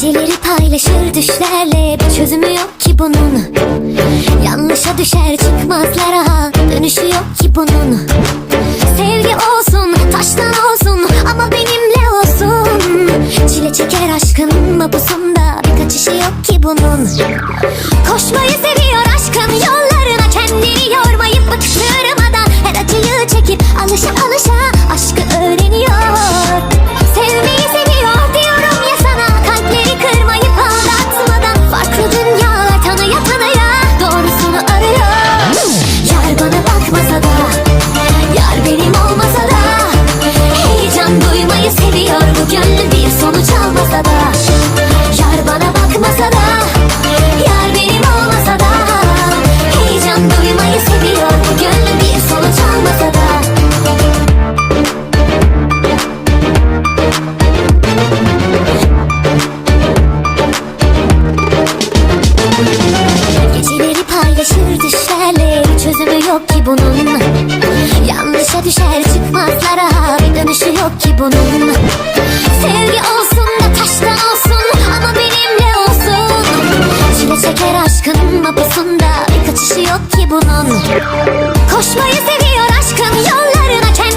Geceleri paylaşır düşlerle Bir çözümü yok ki bunun. Yanlışa düşer çıkmazlara Dönüşü yok ki bunun. Sevgi olsun taştan olsun Ama benimle olsun. Çile çeker aşkın mapusunda Birkaç işi yok ki bunun. Koşmayı sev yok ki bunun. Yanlışa düşer çıkmazlara bir dönüşü yok ki bunun. Sevgi olsun da taşta olsun ama benimle olsun. Çile çeker aşkın mapusunda bir kaçışı yok ki bunun. Koşmayı seviyor aşkın yollarına kendi